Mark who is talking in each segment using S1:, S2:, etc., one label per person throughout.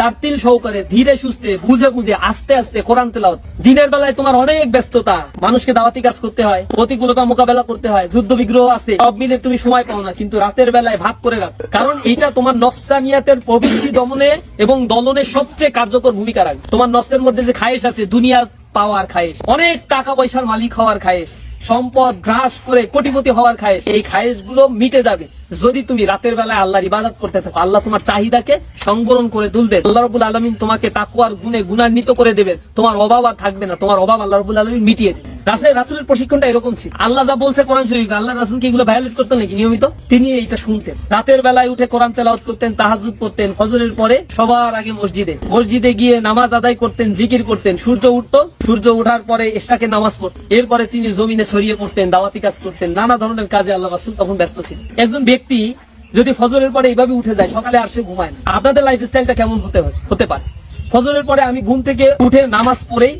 S1: তার ধীরে সুস্থে, বুঝে বুঝে, আস্তে আস্তে কোরআন দিনের বেলায় অনেক ব্যস্ততা। মানুষকে প্রতিকূলতা করতে হয় যুদ্ধ বিগ্রহ আছে, সব মিলে তুমি সময় পাও না, কিন্তু রাতের বেলায় ভাগ করে রাখ। কারণ এইটা তোমার নফসানিয়াতের প্রবৃত্তি দমনে এবং দলনে সবচেয়ে কার্যকর ভূমিকা রাখবে তোমার নফসের মধ্যে যে খায়েশ আছে, দুনিয়ার পাওয়ার খায়েশ। অনেক টাকা পয়সার মালিক হওয়ার খায়েশ। সম্পদ গ্রাস করে কোটিপতি হওয়ার খায়েস এই খায়েসগুলো মিটে যাবে। যদি তুমি রাতের বেলায় আল্লাহর ইবাদত করতে থাকো, আল্লাহ তোমার চাহিদাকে সংবরণ করে তুলবে। আল্লাহ রবুল আলমিন তোমাকে তাকুয়ার গুনে গুণান্বিত করে দেবে তোমার অভাব আর থাকবে না, তোমার অভাব আল্লাহ রবুল আলমিন মিটিয়ে দেবে রাসেল, রাসুলের প্রশিক্ষণটা এরকম ছিল। আল্লাহ যা বলছে কোরআন শরীফ, আল্লাহ রাসুল কি এগুলো ভায়োলেট করতেন নাকি নিয়মিত? তিনি এইটা শুনতেন। রাতের বেলায় উঠে কোরআন তেলাওয়াত করতেন তাহাজুদ করতেন, ফজরের পরে সবার আগে মসজিদে। মসজিদে গিয়ে নামাজ আদায় করতেন, জিকির করতেন। সূর্য উঠতো, সূর্য ওঠার পরে এশাকে নামাজ পড়তেন এরপরে তিনি জমিনে ছড়িয়ে পড়তেন, দাওয়াতি কাজ করতেন, নানা ধরনের কাজে আল্লাহ রাসুল তখন ব্যস্ত ছিলেন। একজন ব্যক্তি যদি ফজরের পরে এইভাবে উঠে যায়, সকালে আর সে ঘুমায় না। আপনাদের লাইফ স্টাইলটা কেমন হতে হতে পারে। ফজরের পরে আমি ঘুম থেকে উঠে নামাজ পড়েই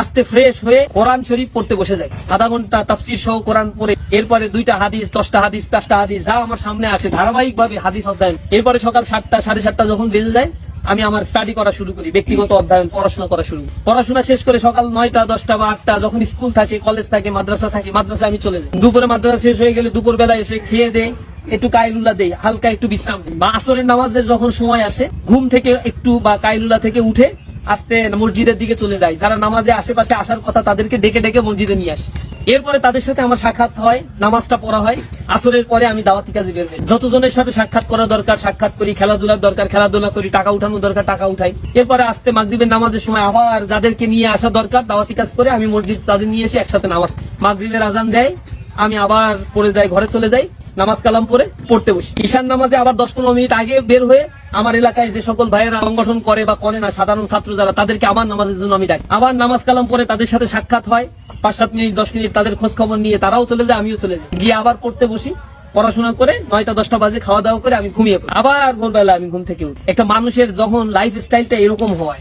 S1: আস্তে ফ্রেশ হয়ে কোরআন শরীফ পড়তে বসে যাই আধা ঘণ্টা তাফসির সহ কোরআন পড়ে, এরপরে দুইটা হাদিস, দশটা হাদিস, পাঁচটা হাদিস, যা আমার সামনে আসে ধারাবাহিক ভাবে হাদিস অধ্যয়ন। এরপরে সকাল সাতটা, সাড়ে সাতটা যখন বেজে যায়, আমি আমার স্টাডি করা শুরু করি, ব্যক্তিগত অধ্যয়ন, পড়াশোনা করা শুরু পড়াশোনা শেষ করে সকাল নয়টা, দশটা বা আটটা যখন স্কুল থাকে কলেজ থাকে, মাদ্রাসা থাকে মাদ্রাসা আমি চলে যাই। দুপুরে মাদ্রাসা শেষ হয়ে গেলে দুপুর বেলা এসে খেয়ে দেয় একটু কাইলুলা দেই, হালকা একটু বিশ্রাম দিই। বা আসরের নামাজের যখন সময় আসে, ঘুম থেকে একটু বা কাইলুলা থেকে উঠে আস্তে মসজিদের দিকে চলে যায়। যারা নামাজে আশেপাশে আসার কথা তাদেরকে ডেকে ডেকে মসজিদে নিয়ে আসি। এরপরে তাদের সাথে আমার সাক্ষাৎ হয়, নামাজটা পড়া হয়। আসরের পরে আমি দাওয়াতি কাজে বের হই। যতজনের সাথে সাক্ষাৎ করা দরকার, সাক্ষাৎ করি, খেলাধুলার দরকার, খেলাধুলা করি, টাকা উঠানো দরকার, টাকা উঠাই। এরপরে আস্তে মাগরিবের নামাজের সময় আবার যাদেরকে নিয়ে আসা দরকার, দাওয়াতি কাজ করে আমি মসজিদ তাদের নিয়ে এসে একসাথে নামাজ মাগরিবের আজান দেয়। আমি আবার পড়ে যাই, ঘরে চলে যাই। নামাজ কালাম পরে পড়তে বসি। ঈশান নামাজে আবার দশ পনেরো মিনিট আগে বের হয়ে আমার এলাকায় যে সকল ভাইয়েরা সংগঠন করে বা করে না, সাধারণ ছাত্র যারা, তাদেরকে আবার নামাজের জন্য আমি ডাকি। আবার নামাজ কালাম পরে তাদের সাথে সাক্ষাৎ হয়, পাঁচ সাত মিনিট, দশ মিনিট তাদের খোঁজ খবর নিয়ে তারাও চলে যায়, আমিও চলে যাই। গিয়ে আবার পড়তে বসি, পড়াশোনা করে নয়টা, দশটা বাজে খাওয়া দাওয়া করে আমি ঘুমিয়ে পড়ি। আবার ভোরবেলা আমি ঘুম থেকে উঠি। একটা মানুষের যখন লাইফ স্টাইলটা এরকম হয়,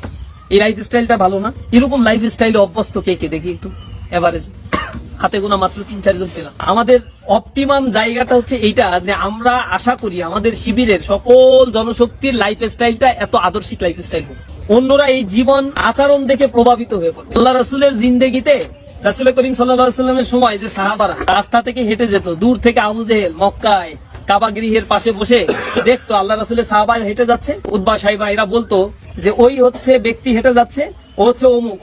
S1: এই লাইফ স্টাইলটা ভালো না, এরকম লাইফ স্টাইলে অভ্যস্ত কে কে? দেখি একটু এভারেজ হাতে গোনা মাত্র তিন চারজন পেলাম। আমাদের অপটিমাম জায়গাটা হচ্ছে এইটা যে আমরা আশা করি আমাদের শিবিরের সকল জনশক্তির লাইফ স্টাইলটা এত আদর্শিক লাইফ স্টাইল অন্যরা এই জীবন আচরণ দেখে প্রভাবিত হয়ে পড়ে। আল্লাহ রসুলের জিন্দেগিতে রাসুল করিম সাল্লামের সময় যে সাহাবারা রাস্তা থেকে হেঁটে যেত, দূর থেকে আবু জেহেল, মক্কায়, কাবা গৃহের পাশে বসে দেখতো আল্লাহ রাসুলের সাহাবা হেঁটে যাচ্ছে। উদ্বা সাহেবা এরা বলতো যে ওই হচ্ছে ব্যক্তি হেঁটে যাচ্ছে ও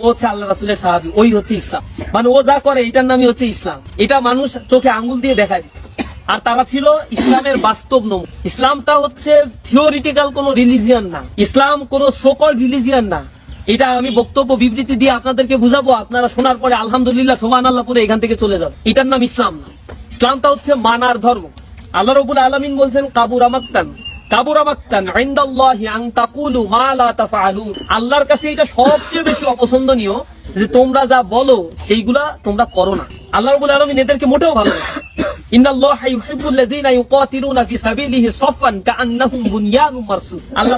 S1: ও হচ্ছে আল্লাহ রাসুলের সাহাবি, ওই হচ্ছে ইসলাম। মানে ও যা করে, এটার নামই হচ্ছে ইসলাম। এটা মানুষ চোখে আঙ্গুল দিয়ে দেখায়। আর তারা ছিল ইসলামের বাস্তব নম ইসলামটা হচ্ছে থিওরিটিক্যাল কোন রিলিজিয়ান না। ইসলাম কোন সকল রিলিজিয়ান না। এটা আমি বক্তব্য, বিবৃতি দিয়ে আপনাদেরকে বুঝাবো। আপনারা শোনার পরে আলহামদুলিল্লাহ সোমান আল্লাহ পরে এখান থেকে চলে যাবে এটার নাম ইসলাম না। ইসলামটা হচ্ছে মানার ধর্ম। আল্লাহ রবুল আলমিন বলছেন, কাবুর আমাক্তান আল্লাহর কাছে এটা সবচেয়ে বেশি অপছন্দনীয় যে তোমরা যা বলো, সেইগুলা তোমরা করো না। আল্লাহ আলমিন এদেরকে মোটেও ভালো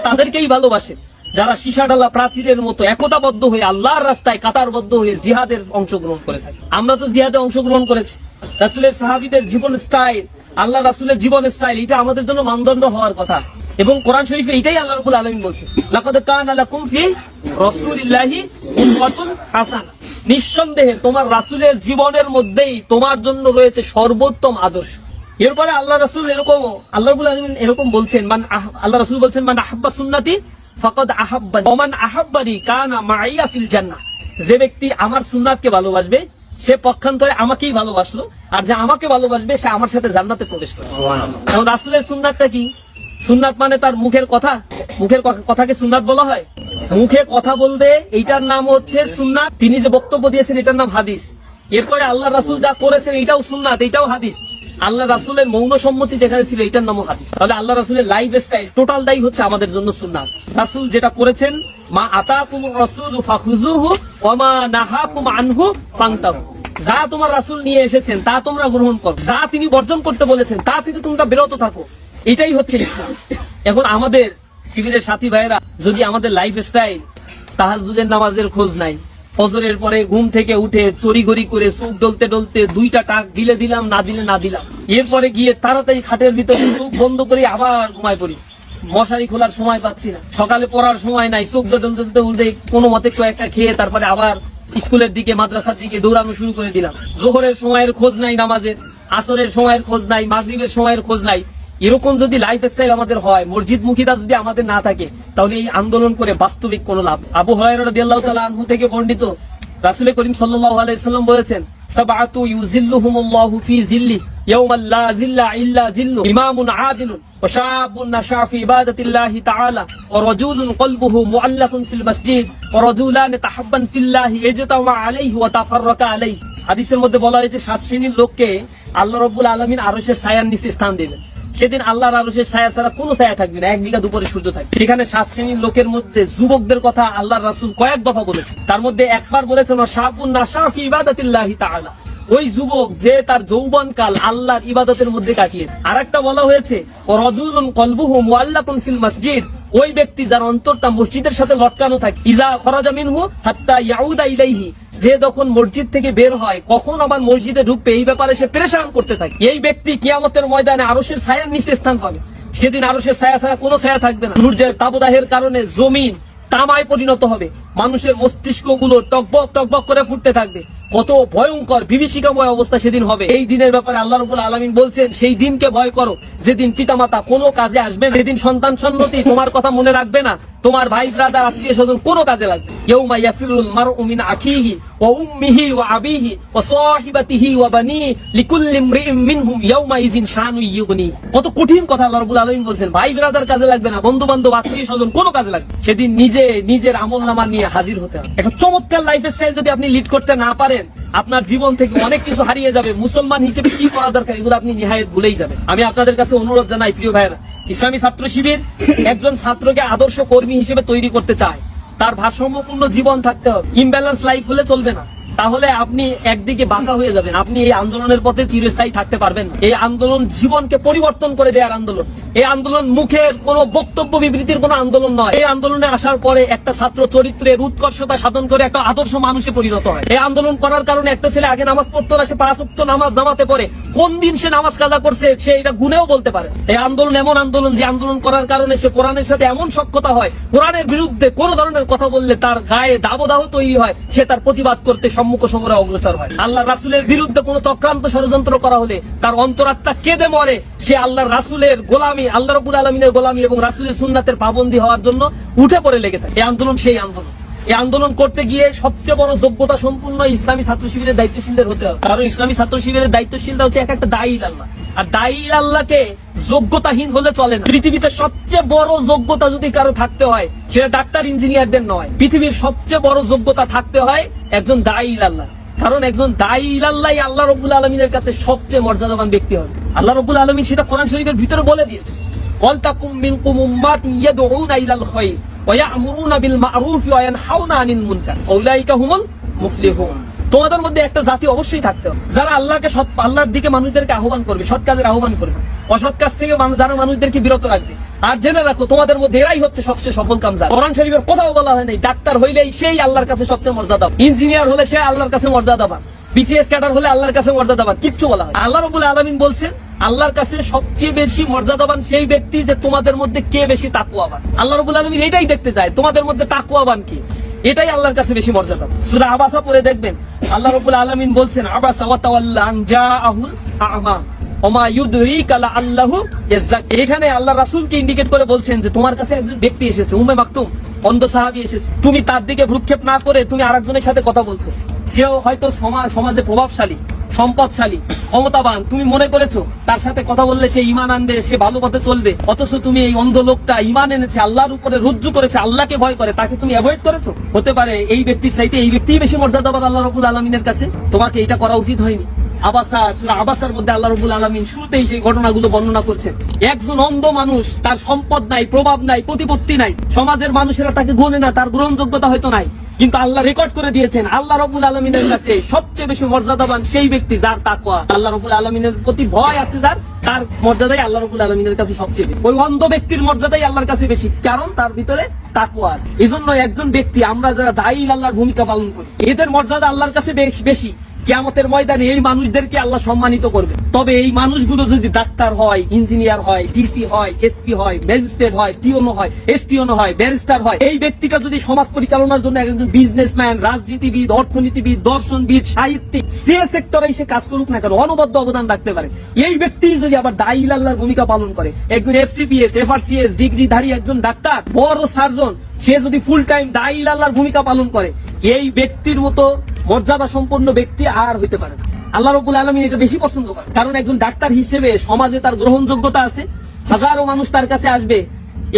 S1: তাদেরকেই ভালোবাসে। যারা প্রাচীরের মতো একতাবদ্ধ হয়ে আল্লাহর রাস্তায় কাতারবদ্ধ হয়ে জিহাদের অংশগ্রহণ করে থাকে। আমরা তো জিহাদে অংশগ্রহণ করেছি। রাসুলের সাহাবিদের জীবন স্টাইল আল্লাহ রাসুলের জীবন স্টাইল এটা আমাদের জন্য মানদণ্ড হওয়ার কথা। এবং কোরআন শরীফে এটাই আল্লাহ রাব্বুল আলামিন বলছে নিঃসন্দেহে তোমার রাসূলের জীবনের মধ্যেই তোমার জন্য রয়েছে সর্বোত্তম আদর্শ। এরপরে আল্লাহ রাসুল এরকম, আল্লাহ রাব্বুল আলামিন এরকম বলছেন, মান আল্লাহ রাসুল বলছেন, মান আহাব্বা সুন্নতি ফাকাদ আহাব্বানি, ওয়া মান আহাব্বানি কানা মাইয়া ফিল জান্নাহ। যে ব্যক্তি আমার সুন্নাতকে ভালোবাসবে সে পক্ষান্তরে আমাকেই ভালোবাসলো আর যে আমাকে ভালোবাসবে সে আমার সাথে জান্নাতে প্রবেশ করবে। এখন রাসূলের সুন্নাতটা কি? সুন্নাত মানে তার মুখের কথা? মুখের কথাকে সুন্নাত বলা হয়? মুখে কথা বলবে এইটার নাম হচ্ছে সুন্নাত। তিনি যে বক্তব্য দিয়েছেন এটার নাম হাদিস। এরপরে আল্লাহ রাসুল যা করেছেন এটাও সুন্নাত এটাও হাদিস। আল্লাহ রাসুলের মৌন সম্মতি যেখানে ছিল এটার নামও হাদিস। তাহলে আল্লাহ রাসূলের লাইফ স্টাইল টোটাল টোটালটাই হচ্ছে আমাদের জন্য সুন্নাত। রাসুল যেটা করেছেন মা আতাকুম মা নাহাকুম আনহু যা তোমার নিয়ে এসেছেন, তা তোমরা গ্রহণ করো। যা তিনি বর্জন করতে বলেছেন, তা থেকে তোমরা বিরত থাকো। এটাই হচ্ছে ইসলাম। এখন আমাদের শিবিরের সাথী ভাইয়েরা, যদি আমাদের লাইফ স্টাইল তাহাজুদের নামাজের খোঁজ নাই, ফজরের পরে ঘুম থেকে উঠে তড়িঘড়ি করে চোখ ডলতে ডলতে দুইটা টাক দিলে দিলাম, না দিলে না দিলাম। এরপরে গিয়ে তাড়াতাড়ি খাটের ভিতরে চোখ বন্ধ করে আবার ঘুমায় পড়ি। মশারি খোলার সময় পাচ্ছি না। সকালে পড়ার সময় নাই, চোখ জ্বলতে জ্বলতে উঠে কোনো মতে কয়েকটা খেয়ে তারপরে আবার স্কুলের দিকে, মাদ্রাসার দিকে দৌড়ানো শুরু করে দিলাম। জোহরের সময়ের খোঁজ নাই নামাজের, আসরের সময়ের খোঁজ নাই, মাগরিবের সময়ের খোঁজ নাই। এরকম যদি লাইফ স্টাইল আমাদের হয় মসজিদ মুখিতা যদি আমাদের না থাকে, তাহলে এই আন্দোলন করে বাস্তবিক কোনো লাভ আবু হরাইরা রাদিয়াল্লাহু আনহু থেকে বন্ডিত রাসূল করিম সাল্লাল্লাহু আলাইহি সাল্লাম বলেছেন, সাবআতু ইউজিল্লুহুমুল্লাহু ফি জিল্লি ইয়াওমান লা জিল্লা ইল্লা জিল্লু ইমামুন আদিলুন। وشاب نشا في عبادة الله تعالى ورجل قلبه معلق في المسجد ورجلان تحبا في الله اجتمع عليه وتفرق عليه হাদিসের মধ্যে বলা হয়েছে সাত শ্রেণীর লোককে আল্লাহ রব্বুল আলমিন আরশের ছায়ার নিচে স্থান দেবেন সেদিন আল্লাহর আরশের ছায়া ছাড়া কোনো ছায়া থাকবে না এক বিঘা দুপুরে সূর্য থাকবে সেখানে সাত শ্রেণীর লোকের মধ্যে যুবকদের কথা আল্লাহর রাসূল কয়েক দফা বলেছে তার মধ্যে একবার বলেছেন শাহুন নাশাফি ইবাদাতিল্লাহি তাআলা ওই যুবক যে তার যৌবন কাল আল্লাহর ইবাদতের মধ্যে কাটিয়ে আর একটা বলা হয়েছে ওই ব্যক্তি যার অন্তরটা মসজিদের সাথে লটকানো থাকে। ইজা খরাজা মিনহু হাত্তা ইয়াউদা ইলাইহি। যে যখন মসজিদ থেকে বের হয়, কখন আবার মসজিদে ঢুকবে, এই ব্যাপারে সে প্রেশান করতে থাকে। এই ব্যক্তি কিয়ামতের ময়দানে আরশের ছায়ার নিচে স্থান পাবে। সেদিন আরশের ছায়া ছাড়া কোনো ছায়া থাকবে না। সূর্যের তাবদাহের কারণে জমিন তামায় পরিণত হবে। মানুষের মস্তিষ্কগুলো টকবক টকবক করে ফুটতে থাকবে। কত ভয়ঙ্কর বিভীষিকাময় অবস্থা সেদিন হবে। এই দিনের ব্যাপারে আল্লাহ রবুল আলমিন বলছেন, সেই দিনকে ভয় করো। যেদিন পিতামাতা কোনো কাজে আসবে না, যেদিন সন্তান সন্ততি তোমার কথা মনে রাখবে না, তোমার ভাই ব্রাদার আত্মীয় স্বজন কোনো কাজে লাগবে ইয়ৌমা ইয়াফিরুল মারউ আখিহি ওয়া উম্মিহি ওয়া আবিহি ওয়া সাহিবাতিহি ওয়া বানিহি লিকুল্লি ইমরিইম মিনহুম ইয়াউমা ইযিন শানু ইউগনি। কত কঠিন কথা আল্লাহ রাব্বুল আলামিন বলছেন। ভাই ব্রাদার কাজে লাগবে না বন্ধু বান্ধব আত্মীয় স্বজন কোনো কাজে লাগবে সেদিন নিজে, নিজের আমলনামা নিয়ে হাজির হতে হবে। একটা চমৎকার লাইফ স্টাইল যদি আপনি লিড করতে না পারেন, আপনার জীবন থেকে অনেক কিছু হারিয়ে যাবে। মুসলমান হিসেবে কি করা দরকার, এগুলো আপনি নিহায়ত ভুলেই যাবেন। আমি আপনাদের কাছে অনুরোধ জানাই, প্রিয় ভাইয়েরা, ইসলামী ছাত্র শিবির একজন ছাত্রকে আদর্শ কর্মী হিসেবে তৈরি করতে চায়। তার ভারসাম্যপূর্ণ জীবন থাকতে হবে। ইমব্যালেন্স লাইফ হলে চলবে না। তাহলে আপনি একদিকে বাঁকা হয়ে যাবেন। আপনি এই আন্দোলনের পথে চিরস্থায়ী থাকতে পারবেন এই আন্দোলন জীবনকে পরিবর্তন করে দেওয়ার আন্দোলন। এই আন্দোলন মুখের কোনো বক্তব্য বিবৃতির কোনো আন্দোলন নয়। এই আন্দোলনে আসার পরে একটা ছাত্র চরিত্রের উৎকর্ষতা সাধন করে একটা আদর্শ মানুষে পরিণত হয়। এই আন্দোলন করার কারণে একটা ছেলে আগে নামাজ পড়তো না, সে পাঁচ নামাজ নামাতে পড়ে। কোন দিন সে নামাজ কাজা করছে, সে এটা গুনেও বলতে পারে। এই আন্দোলন এমন আন্দোলন যে আন্দোলন করার কারণে সে কোরআনের সাথে এমন সক্ষতা হয়, কোরআনের বিরুদ্ধে কোন ধরনের কথা বললে তার গায়ে দাবদাহ তৈরি হয়, সে তার প্রতিবাদ করতে সম্মুখ সমরে অগ্রসর হয়। আল্লাহ রাসুলের বিরুদ্ধে কোন চক্রান্ত ষড়যন্ত্র করা হলে তার অন্তরাত্মা কেঁদে মরে, সে আল্লাহ রাসুলের গোলামি আল্লাহ রবুল আলমিনের গোলামি এবং রাসুলের সুন্নাতের পাবন্দি হওয়ার জন্য উঠে পড়ে লেগে থাকে। এই আন্দোলন সেই আন্দোলন। এই আন্দোলন করতে গিয়ে সবচেয়ে বড় যোগ্যতা সম্পূর্ণ ইসলামী ছাত্র শিবিরের দায়িত্বশীলদের হতে হবে। কারণ ইসলামী ছাত্র শিবিরের দায়িত্বশীলটা হচ্ছে এক একটা দায়ী আল্লাহ। আর দায়ী আল্লাহকে যোগ্যতাহীন হলে চলে না। পৃথিবীতে সবচেয়ে বড় যোগ্যতা যদি কারও থাকতে হয়, সেটা ডাক্তার, ইঞ্জিনিয়ারদের নয়। পৃথিবীর সবচেয়ে বড় যোগ্যতা থাকতে হয় একজন দায়ী আল্লাহ। কারণ একজন দায়ী আল্লাহ রবুল আলমিনের কাছে সবচেয়ে মর্যাদাবান ব্যক্তি হবে আল্লাহ রবুল আলমী সেটা কোরআন শরীফের ভিতরে বলে দিয়েছে। তোমাদের মধ্যে একটা জাতি অবশ্যই থাকতে হবে। যারা আল্লাহকে সৎ আল্লাহর দিকে মানুষদেরকে আহ্বান করবে, সৎ কাজের আহ্বান করবে। অসৎ কাজ থেকে যারা মানুষদেরকে বিরত রাখবে? আর জেনে রাখো, তোমাদের মধ্যে এরাই হচ্ছে সবচেয়ে সফল কামজার কোরআন শরীফের কোথাও বলা হয় নাই, ডাক্তার হইলেই সেই আল্লাহর কাছে সবচেয়ে মর্যাদা ইঞ্জিনিয়ার হলে সে আল্লাহর কাছে মর্যাদা পান বিসিএস ক্যাডার হলে আল্লাহর কাছে মর্যাদাবান, কিচ্ছু বলা হয় আল্লাহ রবুল আলমিন বলছেন, আল্লাহর কাছে সবচেয়ে বেশি মর্যাদাবান সেই ব্যক্তি যে তোমাদের মধ্যে কে বেশি তাকুয়াবান। আল্লাহ রবুল আলমিন এটাই দেখতে চায়, তোমাদের মধ্যে তাকুয়াবান কি? এটাই আল্লাহর কাছে বেশি মর্যাদা সুরা আবাসা পরে দেখবেন, আল্লাহ রবুল আলমিন বলছেন, আবাসা তাওয়াল্লা আ'মা। এখানে আল্লাহ রাসূলকে ইন্ডিকেট করে বলছেন যে তোমার কাছে একজন ব্যক্তি এসেছে, উম্মে মাকতুম অন্ধ সাহাবী এসেছে। তুমি তার দিকে ভ্রুক্ষেপ না করে তুমি সাথে কথা বলছো। সেও হয়তো সমাজে প্রভাবশালী, সম্পদশালী, ক্ষমতাবান। তুমি মনে করেছ তার সাথে কথা বললে সে ইমান আনবে, সে ভালো পথে চলবে। অথচ তুমি এই অন্ধ লোকটা ইমান এনেছে, আল্লাহর উপরে রুজ্জু করেছে, আল্লাহকে ভয় করে। তাকে তুমি অ্যাভয়েড করেছ? হতে পারে এই ব্যক্তির চাইতে এই ব্যক্তি বেশি মর্যাদাবান আল্লাহ রবুল আলমিনের কাছে। তোমাকে এটা করা উচিত হয়নি। আবাসা, সূরা আবাসার মধ্যে আল্লাহ রবুল আলমিন শুরুতেই সেই ঘটনাগুলো বর্ণনা করছেন। একজন অন্ধ মানুষ, তার সম্পদ নাই, প্রভাব নাই, প্রতিপত্তি নাই, সমাজের মানুষেরা তাকে না, তার গ্রহণযোগ্যতা হয়তো নাই। কিন্তু আল্লাহ রেকর্ড করে দিয়েছেন, আল্লাহ রবুল আলমিনের কাছে সবচেয়ে বেশি মর্যাদাবান সেই ব্যক্তি যার তাকুয়া আল্লাহ রবুল আলমিনের প্রতি ভয় আছে যার, তার মর্যাদাই আল্লাহ রবুল আলমিনের কাছে সবচেয়ে ওই অন্ধ ব্যক্তির মর্যাদাই আল্লাহর কাছে বেশি, কারণ তার ভিতরে তাকুয়া আছে। এই জন্য একজন ব্যক্তি, আমরা যারা দায়ী আল্লাহর ভূমিকা পালন করি, এদের মর্যাদা আল্লাহর কাছে বেশি। কেয়ামতের ময়দানে এই মানুষদেরকে আল্লাহ সম্মানিত করবে। তবে এই মানুষগুলো যদি ডাক্তার হয়, ইঞ্জিনিয়ার হয়, ডিসি হয়, এসপি হয়, ম্যাজিস্ট্রেট হয় টিওনো হয়, এসটিওনো হয়, ব্যারিস্টার হয়, এই ব্যক্তিটা যদি সমাজ পরিচালনার জন্য একজন বিজনেসম্যান রাজনীতিবিদ, অর্থনীতিবিদ, দর্শনবিদ, সাহিত্যিক, যে সেক্টরে সে কাজ করুক না কেন, অনবদ্য অবদান রাখতে পারে। এই ব্যক্তি যদি আবার দায়ী আল্লাহর ভূমিকা পালন করে, একজন এফসিপিএস, এফআরসিএস ডিগ্রিধারী একজন ডাক্তার, বড় সার্জন সে যদি ফুল টাইম দায়ী আল্লাহর ভূমিকা পালন করে, এই ব্যক্তির মতো মর্যাদা সম্পন্ন ব্যক্তি আর হইতে পারে আল্লাহ রবুল আলমী এটা বেশি পছন্দ করে কারণ একজন ডাক্তার হিসেবে সমাজে তার গ্রহণযোগ্যতা আছে, হাজারো মানুষ তার কাছে আসবে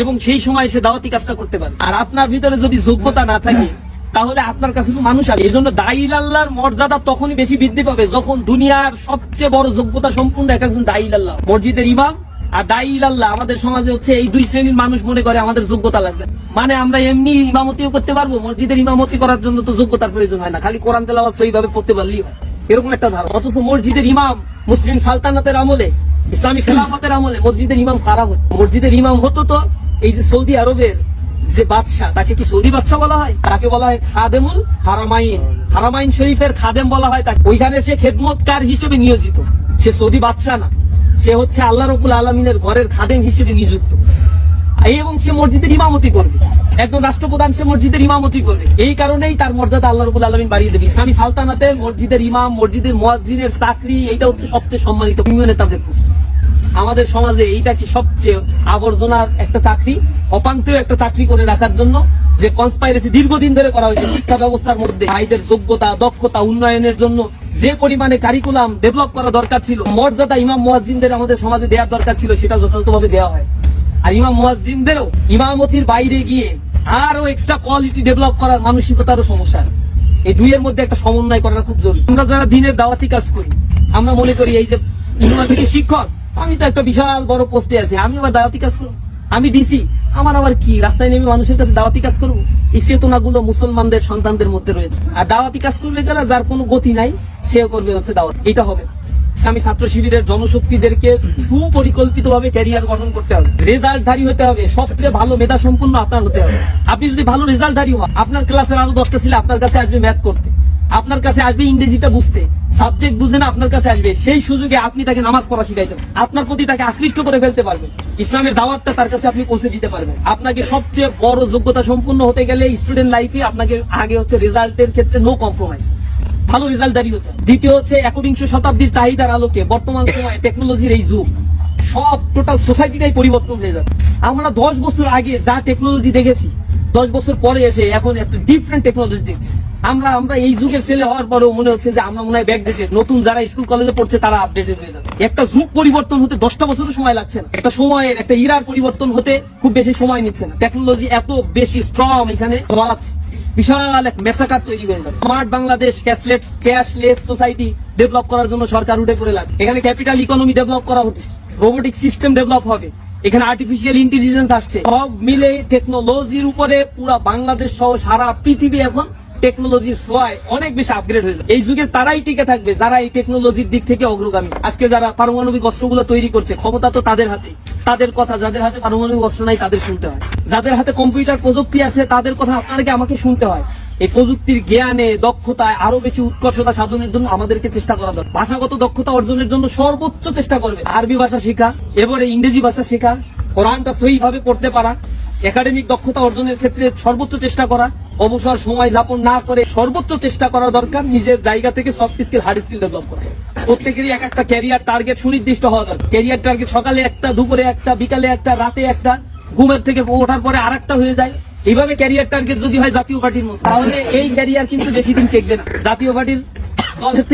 S1: এবং সেই সময় সে দাওয়াতি কাজটা করতে পারে আর আপনার ভিতরে যদি যোগ্যতা না থাকে, তাহলে আপনার কাছে তো মানুষ আসবে। এই জন্য দাইল আল্লাহর মর্যাদা তখনই বেশি বৃদ্ধি পাবে যখন দুনিয়ার সবচেয়ে বড় যোগ্যতা সম্পূর্ণ এক একজন দাইল আল্লাহ। মসজিদের ইমাম আর দাইল আল্লাহ, আমাদের সমাজে হচ্ছে এই দুই শ্রেণির মানুষ মনে করে আমাদের যোগ্যতা লাগবে। মানে আমরা এমনি ইমামতিও করতে পারব, মসজিদের ইমামতি করার জন্য তো যোগ্যতার প্রয়োজন হয় না, খালি কোরআন তেলাওয়াত সেইভাবে পড়তে পারলেই হয়। এরকম একটা ধারণা। অথচ মসজিদের ইমাম মুসলিম সালতানাতের আমলে, ইসলামী খেলাফতের আমলে মসজিদের ইমাম খারাপ হতো। মসজিদের ইমাম হতো তো এই যে সৌদি আরবের যে বাদশাহ, তাকে কি সৌদি বাদশাহ বলা হয়? তাকে বলা হয় খাদেমুল হারামাইন। হারামাইন শরীফের খাদেম বলা হয় তাকে। ওইখানে সে খেদমতকার হিসেবে নিয়োজিত। সে সৌদি বাদশাহ না। সে হচ্ছে আল্লাহ রবুল আলমিনের ঘরের খাদেম হিসেবে নিযুক্ত। এবং সে মসজিদের ইমামতি করবে। একজন রাষ্ট্রপ্রধান সে মসজিদের ইমামতি করবে। এই কারণেই তার মর্যাদা আল্লাহ রবুল আলমিন বাড়িয়ে দেবে। ইসলামী সালতানাতে মসজিদের ইমাম, মসজিদের মোয়াজিনের চাকরি এটা হচ্ছে সবচেয়ে সম্মানিত নেতাদের আমাদের সমাজে এইটা কি সবচেয়ে আবর্জনার একটা চাকরি? অপান্তেও একটা চাকরি করে রাখার জন্য যে কনস্পাইরেসি দীর্ঘদিন ধরে করা হয়েছে শিক্ষা ব্যবস্থার মধ্যে, ভাইদের যোগ্যতা, দক্ষতা, উন্নয়নের জন্য যে পরিমাণে কারিকুলাম ডেভেলপ করা দরকার ছিল, মর্যাদা ইমাম মুয়াজ্জিনদের আমাদের সমাজে দেওয়ার দরকার ছিল, সেটা যথাযথভাবে দেওয়া হয়। আর ইমাম মুয়াজ্জিনদেরও ইমামতির বাইরে গিয়ে আরও এক্সট্রা কোয়ালিটি ডেভেলপ করার মানসিকতারও সমস্যা আছে। এই দুইয়ের মধ্যে একটা সমন্বয় করা খুব জরুরি। আমরা যারা দিনের দাওয়াতি কাজ করি, আমরা মনে করি এই যে ইউনিভার্সিটি শিক্ষক, আমি তো একটা বিশাল বড় পোস্টে আছি, আমি আবার দাওয়াতি কাজ করব? আমি ডিসি, আমার আবার কি? রাস্তায় নেমে মানুষের কাছে দাওয়াতি কাজ করব? এই চেতনা গুলো মুসলমানদের সন্তানদের মধ্যে রয়েছে। আর দাওয়াতি কাজ করলে যারা, যার কোনো গতি নাই করবে হচ্ছে দাওয়াত। এটা হবে। ইসলামী ছাত্র শিবিরের জনশক্তিদেরকে সুপরিকল্পিত ভাবে ক্যারিয়ার গঠন করতে হবে। রেজাল্ট ধারী হতে হবে। সবচেয়ে ভালো মেধা সম্পন্ন আপনার হতে হবে। আপনি যদি ভালো রেজাল্ট ধারী আপনার ক্লাসের আরও দশটা ছিল আপনার কাছে আসবে ম্যাথ করতে। আপনার কাছে আসবে ইংরেজিটা বুঝতে। সাবজেক্ট বুঝে না আপনার কাছে আসবে। সেই সুযোগে আপনি তাকে নামাজ পড়া শিখাইতে আপনার প্রতি তাকে আকৃষ্ট করে ফেলতে পারবেন। ইসলামের দাওয়াতটা তার কাছে আপনি পৌঁছে দিতে পারবেন। আপনাকে সবচেয়ে বড় যোগ্যতা সম্পূর্ণ হতে গেলে স্টুডেন্ট লাইফে আপনাকে আগে হচ্ছে রেজাল্টের ক্ষেত্রে নো কম্প্রোমাইজ ভালো রেজাল্ট দাঁড়িয়ে দ্বিতীয় হচ্ছে একবিংশ শতাব্দীর চাহিদার আলোকে বর্তমান সময়ে টেকনোলজির এই যুগ, সব টোটাল সোসাইটিটাই পরিবর্তন হয়ে যাবে আমরা দশ বছর আগে যা টেকনোলজি দেখেছি, দশ বছর পরে এসে এখন এত ডিফারেন্ট টেকনোলজি দেখছি। আমরা আমরা এই যুগের ছেলে হওয়ার পরেও মনে হচ্ছে যে আমরা মনে হয় ব্যাকডেটেড নতুন যারা স্কুল কলেজে পড়ছে তারা আপডেটেড হয়ে যাবে। একটা যুগ পরিবর্তন হতে দশটা বছরের সময় লাগছে না। একটা সময়ের, একটা ইরার পরিবর্তন হতে খুব বেশি সময় নিচ্ছে না। টেকনোলজি এত বেশি স্ট্রং এখানে, বাড়াচ্ছে। বিশাল এক মেসাকার তৈরি হয়ে যাবে smart Bangladesh cashless cashless society develop করার জন্য সরকার উঠে পড়ে লাগছে এখানে ক্যাপিটাল ইকোনমি ডেভেলপ করা হচ্ছে। রোবোটিক সিস্টেম ডেভেলপ হবে। এখানে আর্টিফিশিয়াল ইন্টেলিজেন্স আসছে। সব মিলে টেকনোলজির উপরে পুরা বাংলাদেশ সহ সারা পৃথিবী এখন টেকনোলজির ছোঁয়ায় অনেক বেশি আপগ্রেড হয়ে যাবে। এই যুগে তারাই টিকে থাকবে, যারা এই টেকনোলজির দিক থেকে অগ্রগামী। আজকে যারা পারমাণবিক অস্ত্রগুলো তৈরি করছে, ক্ষমতা তো তাদের হাতে। তাদের কথা, যাদের হাতে পারমাণবিক অস্ত্র নাই, তাদের শুনতে হয়। যাদের হাতে কম্পিউটার প্রযুক্তি আছে, তাদের কথা আপনাকে আমাকে শুনতে হয়। এই প্রযুক্তির জ্ঞানে, দক্ষতায় আরও বেশি উৎকর্ষতা সাধনের জন্য আমাদেরকে চেষ্টা করা দরকার। ভাষাগত দক্ষতা অর্জনের জন্য সর্বোচ্চ চেষ্টা করবে। আরবি ভাষা শেখা এবারে ইংরেজি ভাষা শেখা, কোরআনটা সহিভাবে পড়তে পারা। একাডেমিক দক্ষতা অর্জনের ক্ষেত্রে সর্বোচ্চ চেষ্টা করা, অবসর সময় যাপন না করে সর্বোচ্চ চেষ্টা করা দরকার, নিজের জায়গা থেকে soft skill hard skill develop করা প্রত্যেকেরই এক একটা ক্যারিয়ার টার্গেট সুনির্দিষ্ট হওয়া দরকার। ক্যারিয়ার টার্গেট সকালে একটা, দুপুরে একটা, বিকালে একটা, রাতে একটা, ঘুমের থেকে ওঠার পরে আরেকটা হয়ে যায়। এইভাবে ক্যারিয়ার টার্গেট যদি হয় জাতীয় পার্টির মতো তাহলে এই ক্যারিয়ার কিন্তু বেশি দিন টেকবে না। জাতীয় পার্টির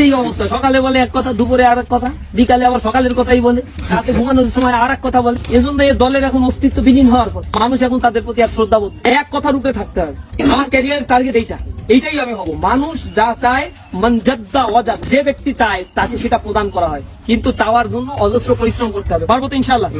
S1: এই অবস্থা। সকালে বলে এক কথা, দুপুরে আর কথা, বিকালে আবার সকালের কথাই বলে, রাতে ঘুমানোর সময় আর কথা বলে। এজন্য এই দলের এখন অস্তিত্ব বিলীন হওয়ার পর মানুষ এখন তাদের প্রতি আর শ্রদ্ধা বোধ এক কথা রূপে থাকতে হবে। আমার ক্যারিয়ার টার্গেট এইটা। এইটাই আমি হব। মানুষ যা চায় মনজদ্দা ওয়াজাদ যে ব্যক্তি চায়, তাকে সেটা প্রদান করা হয়। কিন্তু চাওয়ার জন্য অজস্র পরিশ্রম করতে হবে। পারব তো ইনশাল্লাহ